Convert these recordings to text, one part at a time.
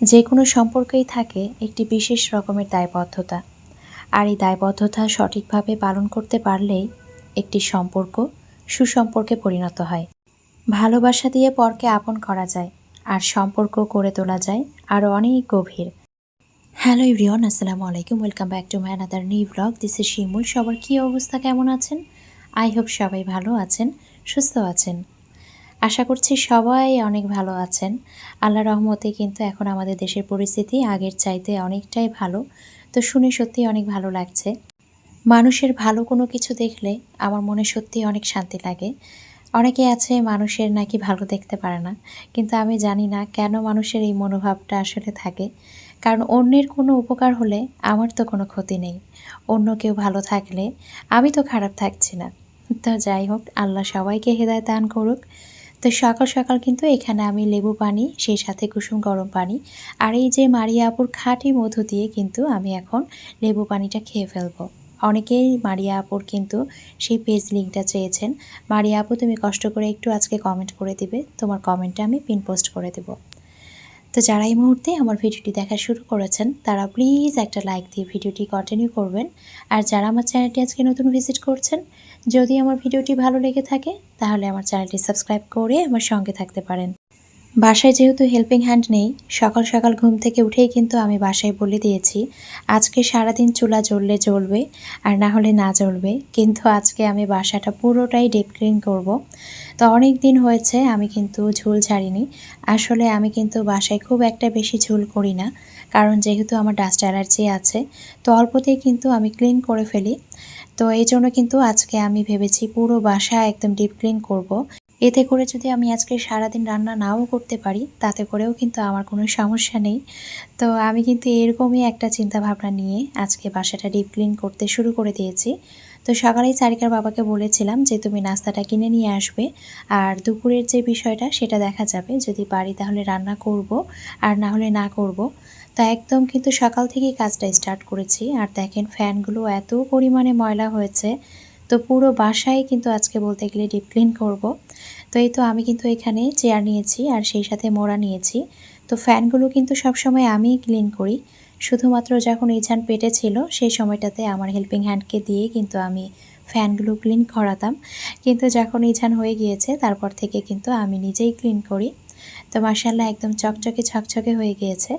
যে কোনো সম্পর্কেই থাকে একটি বিশেষ রকমের দায়বদ্ধতা। আর এই দায়বদ্ধতা সঠিকভাবে পালন করতে পারলেই একটি সম্পর্ক সুসম্পর্কে পরিণত হয়। ভালোবাসা দিয়ে পরকে আপন করা যায়, আর সম্পর্ক করে তোলা যায় আরও অনেক গভীর। হ্যালো ইভরিওয়ান আসসালামু আলাইকুম, welcome back to my another new vlog. This is Shimul. সবার কী অবস্থা, কেমন আছেন? আই হোপ সবাই ভালো আছেন, সুস্থ আছেন। আশা করছি সবাই অনেক ভালো আছেন। আল্লাহ রহমতে কিন্তু এখন আমাদের দেশের পরিস্থিতি আগের চাইতে অনেকটাই ভালো। তো শুনে সত্যি অনেক ভালো লাগছে। মানুষের ভালো কোনো কিছু দেখলে আমার মনে সত্যি অনেক শান্তি লাগে। অনেকে আছে মানুষের নাকি ভালো দেখতে পারে না। কিন্তু আমি জানি না কেন মানুষের এই মনোভাবটা আসলে থাকে। কারণ অন্যের কোনো উপকার হলে আমার তো কোনো ক্ষতি নেই। অন্য কেউ ভালো থাকলে আমি তো খারাপ থাকছি না। তো যাই হোক, আল্লাহ সবাইকে হেদায় দান করুক। তো সকাল সকাল কিন্তু এখানে আমি লেবু পানি, সেই সাথে কুসুম গরম পানি আর এই যে মারিয়া আপুর খাঁটি মধু দিয়ে কিন্তু আমি এখন লেবু পানিটা খেয়ে ফেলব। অনেকেই মারিয়া আপুর কিন্তু সেই পেজ লিঙ্কটা চেয়েছেন। মারিয়া আপু তুমি কষ্ট করে একটু আজকে কমেন্ট করে দিবে, তোমার কমেন্টটা আমি পিন পোস্ট করে দেবো। তো যারা এই মুহূর্তে আমার ভিডিওটি দেখা শুরু করেছেন, তারা প্লিজ একটা লাইক দিয়ে ভিডিওটি কন্টিনিউ করবেন। আর যারা আমার চ্যানেলটি আজকে নতুন ভিজিট করছেন যদি আমার ভিডিওটি ভালো লেগে থাকে, তাহলে আমার চ্যানেলটি সাবস্ক্রাইব করে আমার সঙ্গে থাকতে পারেন। বাসায় যেহেতু হেল্পিং হ্যান্ড নেই, সকাল সকাল ঘুম থেকে উঠেই কিন্তু আমি বাসায় বলে দিয়েছি, আজকে সারাদিন চুলা জ্বললে জ্বলবে আর না হলে না জ্বলবে, কিন্তু আজকে আমি বাসাটা পুরোটাই ডিপ ক্লিন করব। তো অনেক দিন হয়েছে আমি কিন্তু ঝুল ছাড়িনি, আসলে আমি কিন্তু বাসায় খুব একটা বেশি ঝুল করি না, কারণ যেহেতু আমার ডাস্ট অ্যালার্জি আছে, তো অল্পতেই কিন্তু আমি ক্লিন করে ফেলি। তো এই জন্য কিন্তু আজকে আমি ভেবেছি পুরো বাসা একদম ডিপ ক্লিন করব। এতে করে যদি আমি আজকে সারাদিন রান্না নাও করতে পারি, তাতে করেও কিন্তু আমার কোনো সমস্যা নেই। তো আমি কিন্তু এরকমই একটা চিন্তা ভাবনা নিয়ে আজকে বাসাটা ডিপ ক্লিন করতে শুরু করে দিয়েছি। তো সকালেই চারিকার বাবাকে বলেছিলাম যে, তুমি নাস্তাটা কিনে নিয়ে আসবে। আর দুপুরের যে বিষয়টা, সেটা দেখা যাবে। যদি পারি তাহলে রান্না করব, আর না হলে না করব। তো একদম কিন্তু সকাল থেকেই কাজটা স্টার্ট করেছি। আর দেখেন ফ্যানগুলো এত পরিমাণে ময়লা হয়েছে, তো পুরো বাসায় কিন্তু আজকে বলতে গেলে ডিপ ক্লিন করব। তো এই তো আমি কিন্তু এখানে চেয়ার নিয়েছি আর সেই সাথে মোড়া নিয়েছি। তো ফ্যানগুলো কিন্তু সবসময় আমিই ক্লিন করি। শুধুমাত্র যখন ইছান পেটে ছিল, সেই সময়টাতে আমার হেল্পিং হ্যান্ডকে দিয়ে কিন্তু আমি ফ্যানগুলো ক্লিন করাতাম। কিন্তু যখন ইছান হয়ে গিয়েছে, তারপর থেকে কিন্তু আমি নিজেই ক্লিন করি। তো মার্শাল্লাহ একদম চকচকে ছকছকে হয়ে গিয়েছে।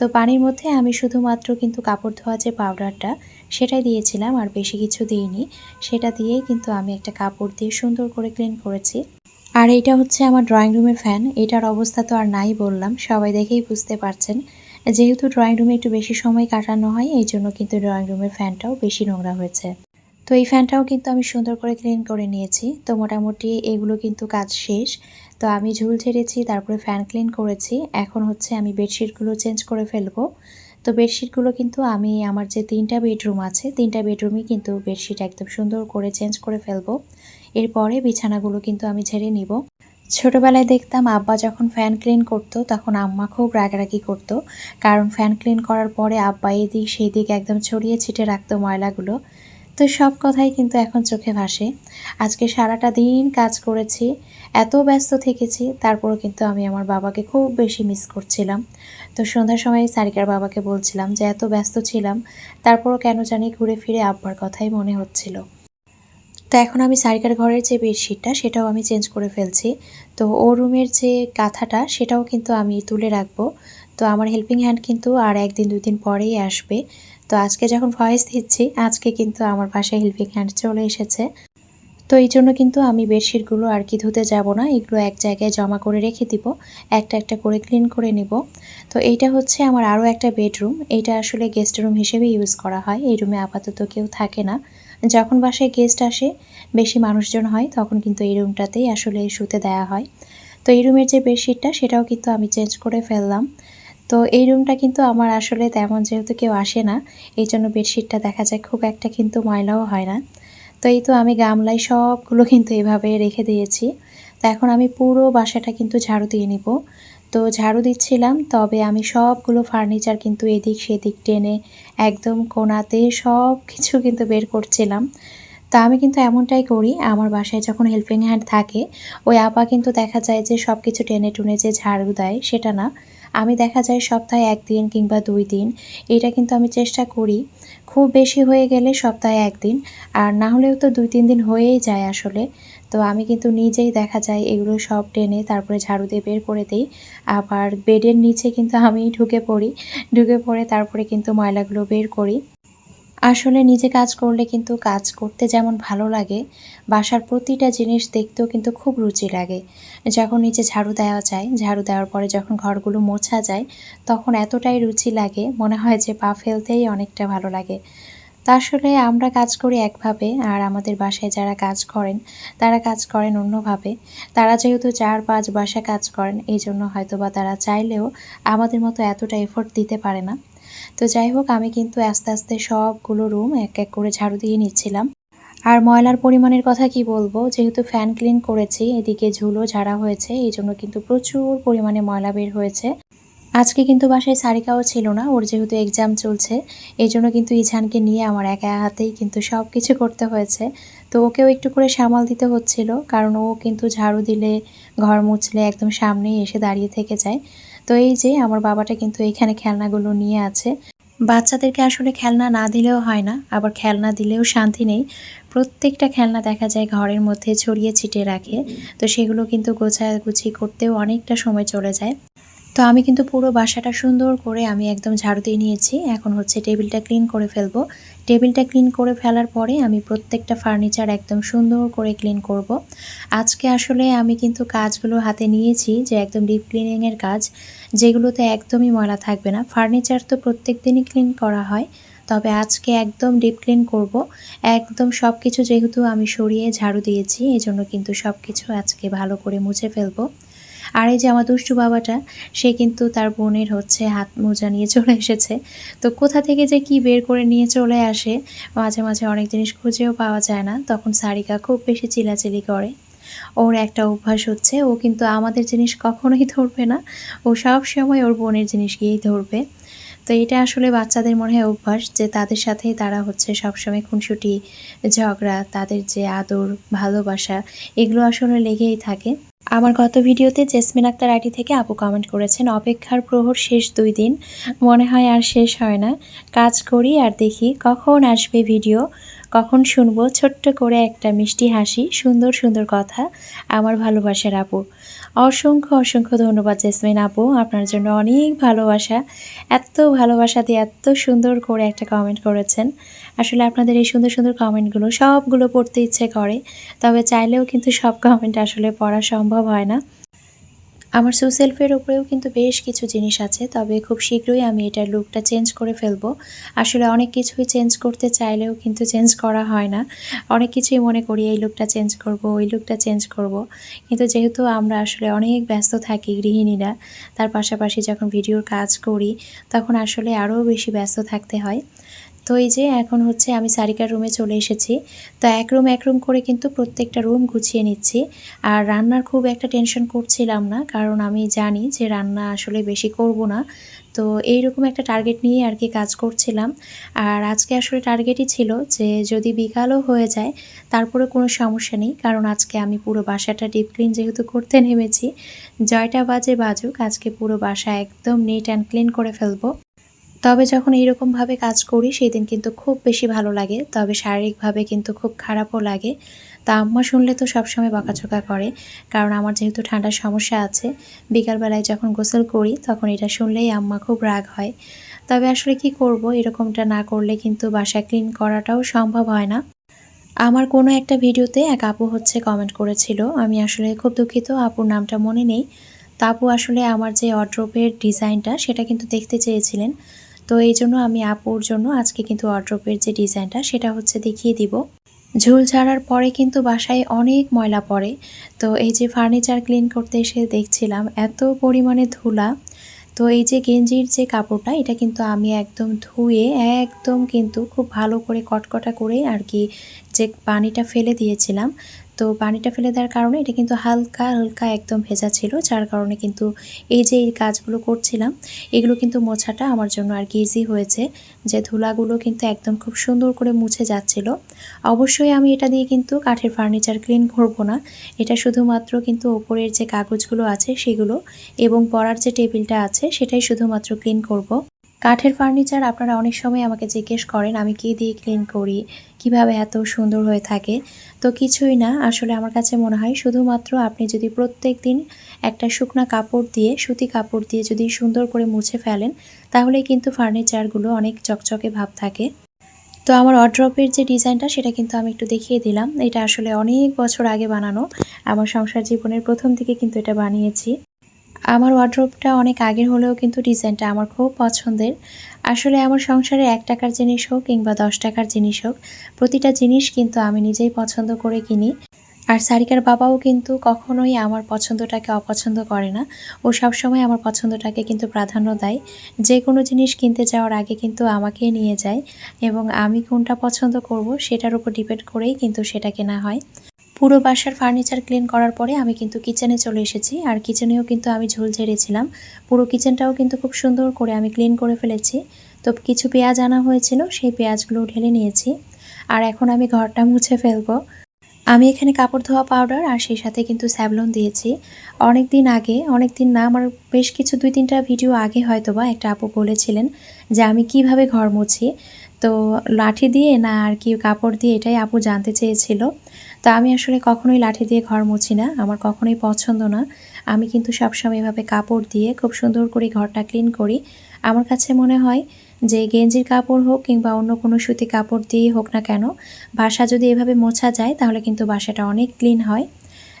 তো পানির মধ্যে আমি শুধুমাত্র কিন্তু কাপড় ধোয়া যে পাউডারটা, সেটাই দিয়েছিলাম, আর বেশি কিছু দিইনি। সেটা দিয়েই কিন্তু আমি একটা কাপড় দিয়ে সুন্দর করে ক্লিন করেছি। আর এটা হচ্ছে আমার ড্রয়িং রুমের ফ্যান এটার অবস্থা তো আর নাই বললাম, সবাই দেখেই বুঝতে পারছেন। যেহেতু ড্রয়িং রুমে একটু বেশি সময় কাটানো হয়, এই জন্য কিন্তু ড্রয়িং রুমের ফ্যানটাও বেশি নোংরা হয়েছে। তো এই ফ্যানটাও কিন্তু আমি সুন্দর করে ক্লিন করে নিয়েছি। তো মোটামুটি এগুলো কিন্তু কাজ শেষ। তো আমি ঝুল ছেড়েছি তারপরে ফ্যান ক্লিন করেছি। এখন হচ্ছে আমি বেডশিটগুলো চেঞ্জ করে ফেলব। তো বেডশিটগুলো কিন্তু আমি আমার যে তিনটা বেডরুম আছে, তিনটা বেডরুমই কিন্তু বেডশিট একদম সুন্দর করে চেঞ্জ করে ফেলব। এরপরে বিছানাগুলো কিন্তু আমি ঝেড়ে নিব। ছোটোবেলায় দেখতাম আব্বা যখন ফ্যান ক্লিন করতো, তখন আম্মা খুব রাগারাগি করতো। কারণ ফ্যান ক্লিন করার পরে আব্বা এদিক সেই দিক একদম ছড়িয়ে ছিটে রাখতো ময়লাগুলো। তো সব কথাই কিন্তু এখন চোখে ভাসে। আজকে সারাটা দিন কাজ করেছি। এত ব্যস্ত থেকেছি, তারপরও কিন্তু আমি আমার বাবাকে খুব বেশি মিস করছিলাম। তো সন্ধ্যার সময় সারিকার বাবাকে বলছিলাম যে, এত ব্যস্ত ছিলাম, তারপরও কেন জানি ঘুরে ফিরে আব্বার কথাই মনে হচ্ছিল। তো এখন আমি সারিকার ঘরের যে বেডশিটটা, সেটাও আমি চেঞ্জ করে ফেলছি। তো ও রুমের যে কাঁথাটা, সেটাও কিন্তু আমি তুলে রাখব। তো আমার হেল্পিং হ্যান্ড কিন্তু আর একদিন দুই দিন পরেই আসবে। তো আজকে যখন ভয়েস দিচ্ছি, আজকে কিন্তু আমার বাসায় হেল্পিং হ্যান্ড চলে এসেছে। তো এই জন্য কিন্তু আমি বেডশিটগুলো আর কি ধুতে যাব না, এগুলো এক জায়গায় জমা করে রেখে দিব, একটা একটা করে ক্লিন করে নিব। তো এইটা হচ্ছে আমার আরও একটা বেডরুম, এইটা আসলে গেস্ট রুম হিসেবে ইউজ করা হয়, এই রুমে আপাতত কেউ থাকে না। যখন বাসায় গেস্ট আসে, বেশি মানুষজন হয়, তখন কিন্তু এই রুমটাতেই আসলে শুতে দেয়া হয়। তো এই রুমের যে বেডশিটটা সেটাও কিন্তু আমি চেঞ্জ করে ফেললাম। তো এই রুমটা কিন্তু আমার আসলে তেমন যেহেতু কেউ আসে না, এই জন্য বেডশিটটা দেখা যায় খুব একটা কিন্তু ময়লাও হয় না। তো এই তো আমি গামলায় সবগুলো কিন্তু এভাবে রেখে দিয়েছি। তো এখন আমি পুরো বাসাটা কিন্তু ঝাড়ু দিয়ে নিব। তো ঝাড়ু দিচ্ছিলাম, তবে আমি সবগুলো ফার্নিচার কিন্তু এদিক সেদিক টেনে একদম কোনাতে সব কিছু কিন্তু বের করছিলাম। তা আমি কিন্তু এমনটাই করি, আমার বাসায় যখন হেল্পিং হ্যান্ড থাকে, ওই আপা কিন্তু দেখা যায় যে সব কিছু টেনে টুনে যে ঝাড়ু দেয় সেটা না। আমি দেখা যায় সপ্তাহে একদিন কিংবা দুই দিন, এটা কিন্তু আমি চেষ্টা করি। খুব বেশি হয়ে গেলে সপ্তাহে একদিন, আর না হলেও তো দুই তিন দিন হয়েই যায় আসলে। তো আমি কিন্তু নিজেই দেখা যায় এগুলো সব টেনে তারপরে ঝাড়ু দিয়ে বের করে দিই। আবার বেডের নিচে কিন্তু আমি ঢুকে পড়ি। ঢুকে পড়ে তারপরে কিন্তু ময়লাগুলো বের করি। আসলে নিজে কাজ করলে কিন্তু কাজ করতে যেমন ভালো লাগে, বাসার প্রতিটা জিনিস দেখতেও কিন্তু খুব রুচি লাগে। যখন নিচে ঝাড়ু দেওয়া যায়, ঝাড়ু দেওয়ার পরে যখন ঘরগুলো মোছা যায়, তখন এতটাই রুচি লাগে, মনে হয় যে পা ফেলতেই অনেকটা ভালো লাগে। তা আসলে আমরা কাজ করি একভাবে, আর আমাদের বাসায় যারা কাজ করেন, তারা কাজ করেন অন্যভাবে। তারা যেহেতু চার পাঁচ বাসা কাজ করেন এই জন্য হয়তো বা তারা চাইলেও আমাদের মতো এতটা এফোর্ট দিতে পারে না। তো যাই হোক, আমি কিন্তু আস্তে আস্তে সবগুলো রুম এক এক করে ঝাড়ু দিয়ে নিচ্ছিলাম। আর ময়লার পরিমাণের কথা কি বলব? যেহেতু ফ্যান ক্লিন করেছি, এদিকে ঝুলো ঝাড়া হয়েছে, এই জন্য কিন্তু প্রচুর পরিমাণে ময়লা বের হয়েছে। আজকে কিন্তু বাসায় সারিকাও ছিল না, ওর যেহেতু এক্সাম চলছে, এই জন্য কিন্তু ইঝানকে নিয়ে আমার একা হাতেই কিন্তু সব কিছু করতে হয়েছে। তো ওকেও একটু করে সামাল দিতে হচ্ছিল, কারণ ও কিন্তু ঝাড়ু দিলে, ঘর মুছলে একদম সামনেই এসে দাঁড়িয়ে থেকে যায়। তো এই যে আমার বাবাটা কিন্তু এইখানে খেলনাগুলো নিয়ে আছে। বাচ্চাদেরকে আসলে খেলনা না দিলেও হয় না, আবার খেলনা দিলেও শান্তি নেই। প্রত্যেকটা খেলনা দেখা যায় ঘরের মধ্যে ছড়িয়ে ছিটিয়ে রাখে, তো সেগুলো কিন্তু গোছাগুছি করতেও অনেকটা সময় চলে যায়। তো আমি কিন্তু পুরো বাসাটা সুন্দর করে আমি একদম ঝাড়ু দিয়ে নিয়েছি। এখন হচ্ছে টেবিলটা ক্লিন করে ফেলব। টেবিলটা ক্লিন করে ফেলার পরে আমি প্রত্যেকটা ফার্নিচার একদম সুন্দর করে ক্লিন করব। আজকে আসলে আমি কিন্তু কাজগুলো হাতে নিয়েছি যে একদম ডিপ ক্লিনিংয়ের কাজ, যেগুলোতে একদমই ময়লা থাকবে না। ফার্নিচার তো প্রত্যেক দিনই ক্লিন করা হয়, তবে আজকে একদম ডিপ ক্লিন করব। একদম সব কিছু যেহেতু আমি সরিয়ে ঝাড়ু দিয়েছি এই জন্য কিন্তু সব কিছু আজকে ভালো করে মুছে ফেলব। আর এই যে আমার দুষ্টু বাবাটা, সে কিন্তু তার বোনের হচ্ছে হাত মোজা নিয়ে চলে এসেছে। তো কোথা থেকে যে কি বের করে নিয়ে চলে আসে, মাঝে মাঝে অনেক জিনিস খুঁজেও পাওয়া যায় না। তখন সারিকা খুব বেশি চিলাচিলি করে। ওর একটা অভ্যাস হচ্ছে, ও কিন্তু আমাদের জিনিস কখনোই ধরবে না। ও সব সময় ওর বোনের জিনিস গিয়েই ধরবে। তো এটা আসলে বাচ্চাদের মনে হয় অভ্যাস যে তাদের সাথেই তারা হচ্ছে সবসময় খুনসুটি, ঝগড়া, তাদের যে আদর, ভালোবাসা, এগুলো আসলে লেগেই থাকে। আমার গত ভিডিওতে জেসমিন আক্তার আইটি থেকে আপু কমেন্ট করেছেন, অপেক্ষার প্রহর শেষ দুই দিন। মনে হয় আর শেষ হয় না। কাজ করি আর দেখি কখন আসবে ভিডিও কখন শুনব? ছোট্ট করে একটা মিষ্টি হাসি, সুন্দর সুন্দর কথা আমার ভালোবাসার আপু। অসংখ্য অসংখ্য ধন্যবাদ জেসমিন আপু, আপনার জন্য অনেক ভালোবাসা। এত ভালোবাসা দিয়ে এত সুন্দর করে একটা কমেন্ট করেছেন। আসলে আপনাদের এই সুন্দর সুন্দর কমেন্টগুলো সবগুলো পড়তে ইচ্ছে করে, তবে চাইলেও কিন্তু সব কমেন্ট আসলে পড়া সম্ভব হয় না। আমার সুসেলফের উপরেও কিন্তু বেশ কিছু জিনিস আছে, তবে খুব শীঘ্রই আমি এটার লুকটা চেঞ্জ করে ফেলব। আসলে অনেক কিছুই চেঞ্জ করতে চাইলেও কিন্তু চেঞ্জ করা হয় না। অনেক কিছুই মনে করি, এই লুকটা চেঞ্জ করব, ওই লুকটা চেঞ্জ করব। কিন্তু যেহেতু আমরা আসলে অনেক ব্যস্ত থাকি গৃহিণীরা, তার পাশাপাশি যখন ভিডিওর কাজ করি, তখন আসলে আরও বেশি ব্যস্ত থাকতে হয়। তো এই যে এখন হচ্ছে আমি সারিকার রুমে চলে এসেছি। তো এক রুম এক রুম করে কিন্তু প্রত্যেকটা রুম গুছিয়ে নিচ্ছি। আর রান্নার খুব একটা টেনশন করছিলাম না, কারণ আমি জানি যে রান্না আসলে বেশি করব না। তো এইরকম একটা টার্গেট নিয়ে আর কি কাজ করছিলাম। আর আজকে আসলে টার্গেটই ছিল যে যদি বিকালও হয়ে যায়, তারপরে কোনো সমস্যা নেই, কারণ আজকে আমি পুরো বাসাটা ডিপ ক্লিন যেহেতু করতে নেমেছি। জয়টা বাজে বাজুক, আজকে পুরো বাসা একদম নিট অ্যান্ড ক্লিন করে ফেলব। তবে যখন এইরকমভাবে কাজ করি সেই দিন কিন্তু খুব বেশি ভালো লাগে। তবে শারীরিকভাবে কিন্তু খুব খারাপও লাগে। তা আম্মা শুনলে তো সবসময় বকাঝোকা করে। কারণ আমার যেহেতু ঠান্ডার সমস্যা আছে, বিকালবেলায় যখন গোসল করি, তখন এটা শুনলেই আম্মা খুব রাগ হয়। তবে আসলে কি করব, এরকমটা না করলে কিন্তু বাসা ক্লিন করাটাও সম্ভব হয় না। আমার কোনো একটা ভিডিওতে এক আপু হচ্ছে কমেন্ট করেছিল, আমি আসলে খুব দুঃখিত, আপুর নামটা মনে নেই। তা আপু আসলে আমার যে অড্রপের ডিজাইনটা সেটা কিন্তু দেখতে চেয়েছিলেন। তো এই জন্য আমি আপুর জন্য আজকে কিন্তু অড্রপের যে ডিজাইনটা সেটা হচ্ছে দেখিয়ে দিব। ঝুল ঝাড়ার পরে কিন্তু বাসায় অনেক ময়লা পড়ে। তো এই যে ফার্নিচার ক্লিন করতে এসে দেখছিলাম, এত পরিমাণে ধুলা। তো এই যে গেঞ্জির যে কাপড়টা, এটা কিন্তু আমি একদম ধুয়ে, একদম কিন্তু খুব ভালো করে কটকটা করে আর কি যে পানিটা ফেলে দিয়েছিলাম, তো পানিটা ফেলে দেওয়ার কারণে এটা কিন্তু হালকা হালকা একদম ভেজা ছিল, যার কারণে কিন্তু এই যে এই কাজগুলো করছিলাম, এগুলো কিন্তু মোছাটা আমার জন্য আর কি ইজি হয়েছে। যে ধুলাগুলো কিন্তু একদম খুব সুন্দর করে মুছে যাচ্ছিল। অবশ্যই আমি এটা দিয়ে কিন্তু কাঠের ফার্নিচার ক্লিন করব না। এটা শুধুমাত্র কিন্তু ওপরের যে কাগজগুলো আছে সেগুলো এবং পড়ার যে টেবিলটা আছে সেটাই শুধুমাত্র ক্লিন করব। কাঠের ফার্নিচার আপনারা অনেক সময় আমাকে জিজ্ঞেস করেন, আমি কী দিয়ে ক্লিন করি, কীভাবে এত সুন্দর হয়ে থাকে। তো কিছুই না, আসলে আমার কাছে মনে হয় শুধুমাত্র আপনি যদি প্রত্যেক দিন একটা শুকনা কাপড় দিয়ে, সুতি কাপড় দিয়ে যদি সুন্দর করে মুছে ফেলেন তাহলেই কিন্তু ফার্নিচারগুলো অনেক চকচকে ভাব থাকে। তো আমার অড্রপের যে ডিজাইনটা, সেটা কিন্তু আমি একটু দেখিয়ে দিলাম। এটা আসলে অনেক বছর আগে বানানো। আমার সংসার জীবনের প্রথম দিকে কিন্তু এটা বানিয়েছি। আমার ওয়ার্ড্রোবটা অনেক আগের হলেও কিন্তু ডিজাইনটা আমার খুব পছন্দের। আসলে আমার সংসারে এক টাকার জিনিস হোক কিংবা দশ টাকার জিনিস হোক, প্রতিটা জিনিস কিন্তু আমি নিজেই পছন্দ করে কিনি। আর সারিকার বাবাও কিন্তু কখনোই আমার পছন্দটাকে অপছন্দ করে না। ও সবসময় আমার পছন্দটাকে কিন্তু প্রাধান্য দেয়। যে কোনো জিনিস কিনতে যাওয়ার আগে কিন্তু আমাকে নিয়ে যায় এবং আমি কোনটা পছন্দ করব সেটার উপর ডিপেন্ড করেই কিন্তু সেটা কেনা হয়। পুরো বাসার ফার্নিচার ক্লিন করার পরে আমি কিন্তু কিচেনে চলে এসেছি। আর কিচেনেও কিন্তু আমি ঝোল ঝেড়েছিলাম। পুরো কিচেনটাও কিন্তু খুব সুন্দর করে আমি ক্লিন করে ফেলেছি। তো কিছু পেঁয়াজ আনা হয়েছিল, সেই পেঁয়াজগুলো ঢেলে নিয়েছি। আর এখন আমি ঘরটা মুছে ফেলব। আমি এখানে কাপড় ধোয়া পাউডার আর সেই সাথে কিন্তু স্যাভলন দিয়েছি। অনেক দিন আগে অনেক দিন না, আমার বেশ কিছু দুই তিনটা ভিডিও আগে হয়তো বা একটা আপু বলেছিলেন যে আমি কীভাবে ঘর মুছি। তো লাঠি দিয়ে না আর কি কাপড় দিয়ে এটাই আপু জানতে চেয়েছিল। তো আমি আসলে কখনোই লাঠি দিয়ে ঘর মুছি না, আমার কখনোই পছন্দ না। আমি কিন্তু সবসময় এভাবে কাপড় দিয়ে খুব সুন্দর করে ঘরটা ক্লিন করি। আমার কাছে মনে হয় যে গেঞ্জির কাপড় হোক কিংবা অন্য কোনো সুতি কাপড় দিয়েই হোক না কেন, বাসা যদি এভাবে মোছা যায় তাহলে কিন্তু বাসাটা অনেক ক্লিন হয়।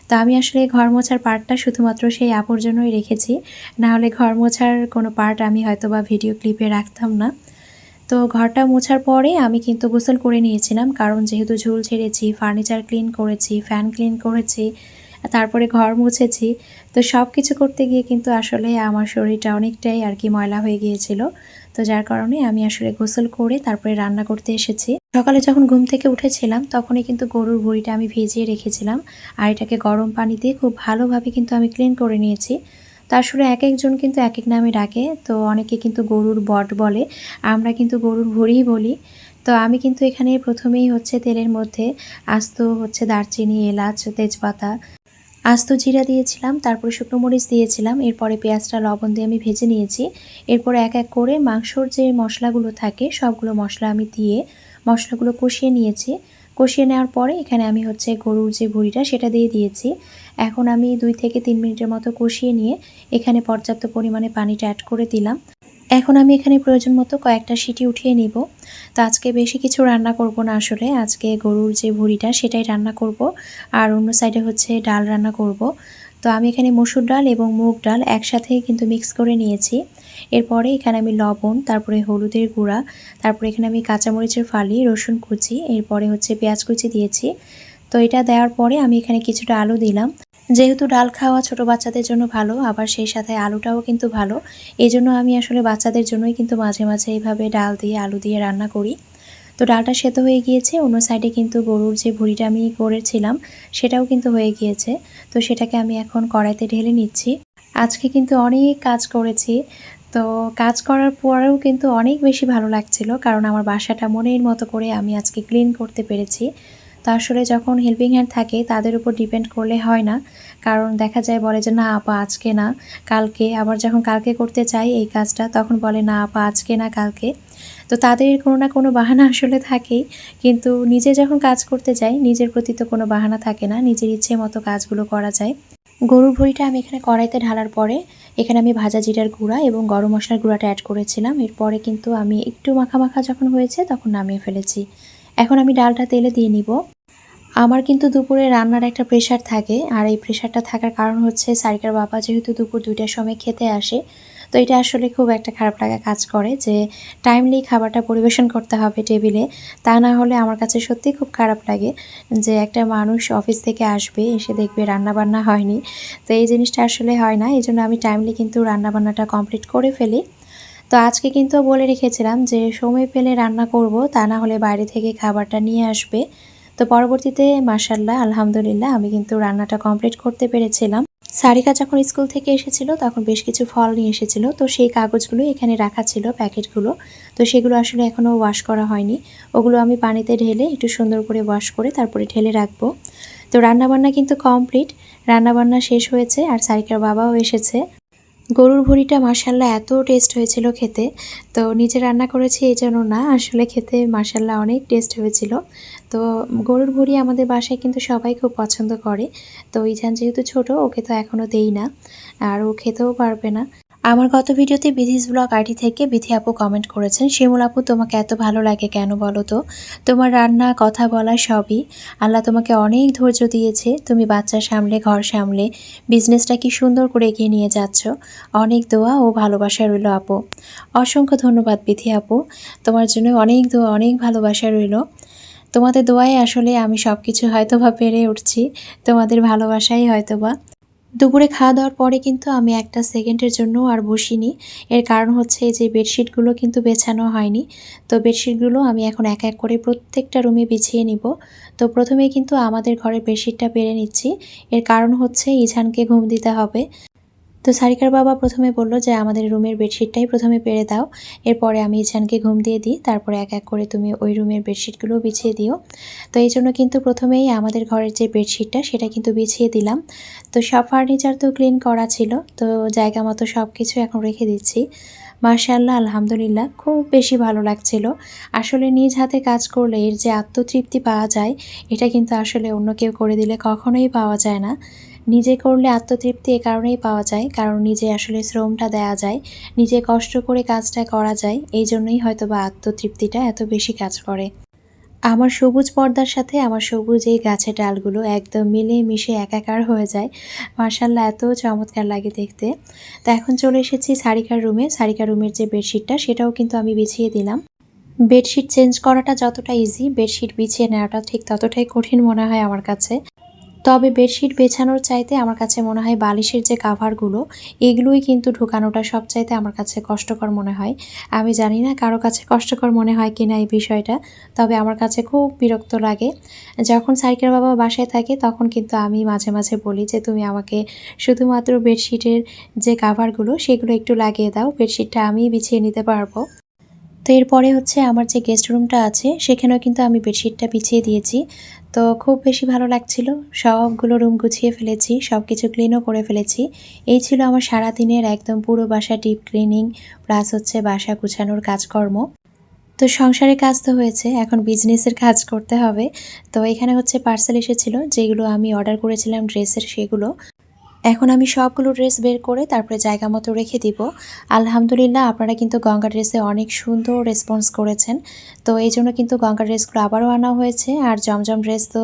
তো আমি আসলে ঘর মোছার পার্টটা শুধুমাত্র সেই আপুর জন্যই রেখেছি। না হলে ঘর মোছার কোনো পার্ট আমি হয়তো বা ভিডিও ক্লিপে রাখতাম না। তো ঘরটা মোছার পরে আমি কিন্তু গোসল করে নিয়েছিলাম, কারণ যেহেতু ঝুল ছেড়েছি, ফার্নিচার ক্লিন করেছি, ফ্যান ক্লিন করেছি, তারপরে ঘর মুছেছি, তো সব কিছু করতে গিয়ে কিন্তু আসলে আমার শরীরটা অনেকটাই আর কি ময়লা হয়ে গিয়েছিল। তো যার কারণে আমি আসলে গোসল করে তারপরে রান্না করতে এসেছি। সকালে যখন ঘুম থেকে উঠেছিলাম, তখনই কিন্তু গরুর ভুঁড়িটা আমি ভিজিয়ে রেখেছিলাম, আর এটাকে গরম পানি দিয়ে খুব ভালোভাবে কিন্তু আমি ক্লিন করে নিয়েছি। তা আসলে এক একজন কিন্তু এক এক নামে ডাকে, তো অনেকে কিন্তু গরুর বট বলে, আমরা কিন্তু গরুর ভুঁড়িই বলি। তো আমি কিন্তু এখানে প্রথমেই হচ্ছে তেলের মধ্যে আস্ত হচ্ছে দারচিনি, এলাচ, তেজপাতা, আস্ত জিরা দিয়েছিলাম, তারপরে শুকনো মরিচ দিয়েছিলাম, এরপরে পেঁয়াজটা, লবণ দিয়ে আমি ভেজে নিয়েছি। এরপর এক এক করে মাংসর যে মশলাগুলো থাকে, সবগুলো মশলা আমি দিয়ে মশলাগুলো কষিয়ে নিয়েছি। কষিয়ে নেওয়ার পরে এখানে আমি হচ্ছে গরুর যে ভুড়িটা সেটা দিয়ে দিয়েছি। এখন আমি দুই থেকে তিন মিনিটের মতো কষিয়ে নিয়ে এখানে পর্যাপ্ত পরিমাণে পানিটা অ্যাড করে দিলাম। এখন আমি এখানে প্রয়োজন মতো কয়েকটা সিটি উঠিয়ে নিব। তো আজকে বেশি কিছু রান্না করব না আসলে, আজকে গরুর যে ভুড়িটা সেটাই রান্না করব। আর অন্য সাইডে হচ্ছে ডাল রান্না করব। তো আমি এখানে মসুর ডাল এবং মুগ ডাল একসাথে কিন্তু মিক্স করে নিয়েছি। এরপরে এখানে আমি লবণ, তারপরে হলুদের গুঁড়া, তারপরে এখানে আমি কাঁচামরিচের ফালি, রসুন কুচি, এরপরে হচ্ছে পেঁয়াজ কুচি দিয়েছি। তো এটা দেওয়ার পরে আমি এখানে কিছুটা আলু দিলাম। যেহেতু ডাল খাওয়া ছোট বাচ্চাদের জন্য ভালো, আবার সেই সাথে আলুটাও কিন্তু ভালো। এই জন্য আমি আসলে বাচ্চাদের জন্যই কিন্তু মাঝে মাঝে এইভাবে ডাল দিয়ে, আলু দিয়ে রান্না করি। তো ডালটা সেদ্ধ হয়ে গিয়েছে। অন্য সাইডে কিন্তু গরুর যে ভুড়িটা আমি করেছিলাম, সেটাও কিন্তু হয়ে গিয়েছে। তো সেটাকে আমি এখন কড়াইতে ঢেলে নিচ্ছি। আজকে কিন্তু অনেক কাজ করেছি। তো কাজ করার পরেও কিন্তু অনেক বেশি ভালো লাগছিল, কারণ আমার বাসাটা মনের মতো করে আমি আজকে ক্লিন করতে পেরেছি। তো আসলে যখন হেল্পিং হ্যান্ড থাকে, তাদের উপর ডিপেন্ড করলে হয় না। কারণ দেখা যায় বলে যে, না আপা, আজকে না, কালকে। আবার যখন কালকে করতে চাই এই কাজটা, তখন বলে, না আপা, আজকে না কালকে। তো তাদের কোনো না কোনো বাহানা আসলে থাকেই। কিন্তু নিজে যখন কাজ করতে যাই, নিজের প্রতি তো কোনো বাহানা থাকে না, নিজের ইচ্ছে মতো কাজগুলো করা যায়। গরুর ভুঁড়িটা আমি এখানে কড়াইতে ঢালার পরে, এখানে আমি ভাজা জিরার গুঁড়া এবং গরম মশলার গুঁড়াটা অ্যাড করেছিলাম। এরপরে কিন্তু আমি একটু মাখা মাখা যখন হয়েছে, তখন নামিয়ে ফেলেছি। এখন আমি ডালটা তেলে দিয়ে নিব। আমার কিন্তু দুপুরে রান্নার একটা প্রেশার থাকে, আর এই প্রেশারটা থাকার কারণ হচ্ছে, সারিকার বাবা যেহেতু দুপুর দুইটার সময় খেতে আসে তো এটা আসলে খুব একটা খারাপ লাগা কাজ করে যে টাইমলি খাবারটা পরিবেশন করতে হবে টেবিলে তা না হলে আমার কাছে সত্যি খুব খারাপ লাগে যে একটা মানুষ অফিস থেকে আসবে, এসে দেখবে রান্না বান্না হয়নি। তো এই জিনিসটা আসলে হয় না, এই জন্য আমি টাইমলি কিন্তু রান্নাবান্নাটা কমপ্লিট করে ফেলি। তো আজকে কিন্তু বলে রেখেছিলাম যে সময় পেলে রান্না করব, তা না হলে বাইরে থেকে খাবারটা নিয়ে আসবে। তো পরবর্তীতে মাসাল্লাহ আলহামদুলিল্লাহ, আমি কিন্তু রান্নাটা কমপ্লিট করতে পেরেছিলাম। সারিকা যখন স্কুল থেকে এসেছিল, তখন বেশ কিছু ফল নিয়ে এসেছিল। তো সেই কাগজগুলো এখানে রাখা ছিল, প্যাকেটগুলো। তো সেগুলো আসলে এখনও ওয়াশ করা হয়নি। ওগুলো আমি পানিতে ঢেলে একটু সুন্দর করে ওয়াশ করে তারপরে ঢেলে রাখব। তো রান্নাবান্না কিন্তু কমপ্লিট রান্নাবান্না শেষ হয়েছে আর সারিকার বাবাও এসেছে। গরুর ভুঁড়িটা মার্শাল্লাহ এত টেস্ট হয়েছিল খেতে। তো নিজে রান্না করেছি এই জন্য না, আসলে খেতে মার্শাল্লাহ অনেক টেস্ট হয়েছিল। তো গরুর ভুঁড়ি আমাদের বাসায় কিন্তু সবাই খুব পছন্দ করে। তো ইজান যেহেতু ছোট, ওকে তো এখনও দেই না। আর ও খেতেও পারবে না। আমার গত ভিডিওতে বিধিস ব্লগ আইডি থেকে বিধি আপু কমেন্ট করেছেন, শিমুল আপু, তোমাকে এত ভালো লাগে কেন বলো তো? তোমার রান্না, কথা বলা সবই আল্লাহ তোমাকে অনেক ধৈর্য দিয়েছে। তুমি বাচ্চা সামলে, ঘর সামলে বিজনেসটা কি সুন্দর করে এগিয়ে নিয়ে যাচ্ছ। অনেক দোয়া ও ভালোবাসা রইল আপু। অসংখ্য ধন্যবাদ বিধি আপু। তোমার জন্য অনেক দোয়া, অনেক ভালোবাসা রইল। তোমাদের দোয়ায় আসলে আমি সব কিছু হয়তো বা পেরে উঠছি। তোমাদের ভালোবাসাই হয়তো বা দুপুরে খাওয়া দাওয়ার পরে কিন্তু আমি একটা সেকেন্ডের জন্য আর বসিনি। এর কারণ হচ্ছে যে বেডশিটগুলো কিন্তু বেছানো হয়নি। তো বেডশিটগুলো আমি এখন এক এক করে প্রত্যেকটা রুমে বিছিয়ে নিব। তো প্রথমে কিন্তু আমাদের ঘরের বেডশিটটা পেরে নিচ্ছি। এর কারণ হচ্ছে ইঝানকে ঘুম দিতে হবে। তো সারিকার বাবা প্রথমে বলল যে, আমাদের রুমের বেডশিটটাই প্রথমে পেরে দাও। এরপরে আমি ইছানকে ঘুম দিয়ে দিই। তারপরে এক এক করে তুমি ওই রুমের বেডশিটগুলো বিছিয়ে দিও। তো এই জন্য কিন্তু প্রথমেই আমাদের ঘরের যে বেডশিটটা, সেটা কিন্তু বিছিয়ে দিলাম। তো সব ফার্নিচার তো ক্লিন করা ছিল। তো জায়গা মতো সব কিছু এখন রেখে দিচ্ছি। মার্শাল্লাহ আলহামদুলিল্লাহ, খুব বেশি ভালো লাগছিল। আসলে নিজ হাতে কাজ করলে এর যে আত্মতৃপ্তি পাওয়া যায়, এটা কিন্তু আসলে অন্য কেউ করে দিলে কখনোই পাওয়া যায় না। নিজে করলে আত্মতৃপ্তি এ কারণেই পাওয়া যায়, কারণ নিজে আসলে শ্রমটা দেয়া যায়, নিজে কষ্ট করে কাজটা করা যায়, এই জন্যই হয়তো বা আত্মতৃপ্তিটা এত বেশি কাজ করে। আমার সবুজ পর্দার সাথে আমার সবুজ এই গাছের ডালগুলো একদম মিলে মিশে একাকার হয়ে যায়। মার্শাল্লাহ এত চমৎকার লাগে দেখতে। তো এখন চলে এসেছি সারিকার রুমে। সারিকার রুমের যে বেডশিটটা, সেটাও কিন্তু আমি বিছিয়ে দিলাম। বেডশিট চেঞ্জ করাটা যতটা ইজি বেডশিট বিছিয়ে নেওয়াটা ঠিক ততটাই কঠিন মনে হয় আমার কাছে। তবে বেডশিট বেছানোর চাইতে আমার কাছে মনে হয় বালিশের যে কাভারগুলো এগুলোই কিন্তু ঢুকানোটা সব চাইতে আমার কাছে কষ্টকর মনে হয়। আমি জানি না কারও কাছে কষ্টকর মনে হয় কি না এই বিষয়টা, তবে আমার কাছে খুব বিরক্ত লাগে। যখন সাইকেল বাবা বাসায় থাকে, তখন কিন্তু আমি মাঝে মাঝে বলি যে, তুমি আমাকে শুধুমাত্র বেডশিটের যে কাভারগুলো সেগুলো একটু লাগিয়ে দাও, বেডশিটটা আমি বিছিয়ে নিতে পারব। তো এরপরে হচ্ছে আমার যে গেস্ট রুমটা আছে, সেখানেও কিন্তু আমি বেডশিটটা বিছিয়ে দিয়েছি। তো খুব বেশি ভালো লাগছিল। সবগুলো রুম গুছিয়ে ফেলেছি সব কিছু ক্লিনও করে ফেলেছি। এই ছিল আমার সারাদিনের একদম পুরো বাসা ডিপ ক্লিনিং প্লাস হচ্ছে বাসা গুছানোর কাজকর্ম। তো সংসারে কাজ তো হয়েছে, এখন বিজনেসের কাজ করতে হবে। তো এখানে হচ্ছে পার্সেল এসেছিল, যেগুলো আমি অর্ডার করেছিলাম ড্রেসের সেগুলো। এখন আমি সবগুলো ড্রেস বের করে তারপরে জায়গা মতো রেখে দিব। আলহামদুলিল্লাহ, আপনারা কিন্তু গঙ্গা ড্রেসে অনেক সুন্দর রেসপন্স করেছেন। তো এই জন্য কিন্তু গঙ্গা ড্রেসগুলো আবারও আনা হয়েছে। আর জমজম ড্রেস তো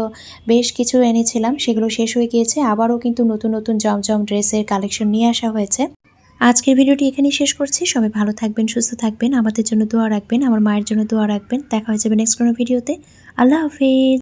বেশ কিছু এনেছিলাম, সেগুলো শেষ হয়ে গিয়েছে। আবারও কিন্তু নতুন নতুন জমজম ড্রেসের কালেকশন নিয়ে আসা হয়েছে। আজকের ভিডিওটি এখানেই শেষ করছি। সবাই ভালো থাকবেন, সুস্থ থাকবেন, আমাদের জন্য দোয়া রাখবেন, আমার মায়ের জন্য দোয়া রাখবেন। দেখা হয়ে যাবে নেক্সট কোনো ভিডিওতে। আল্লাহ হাফিজ।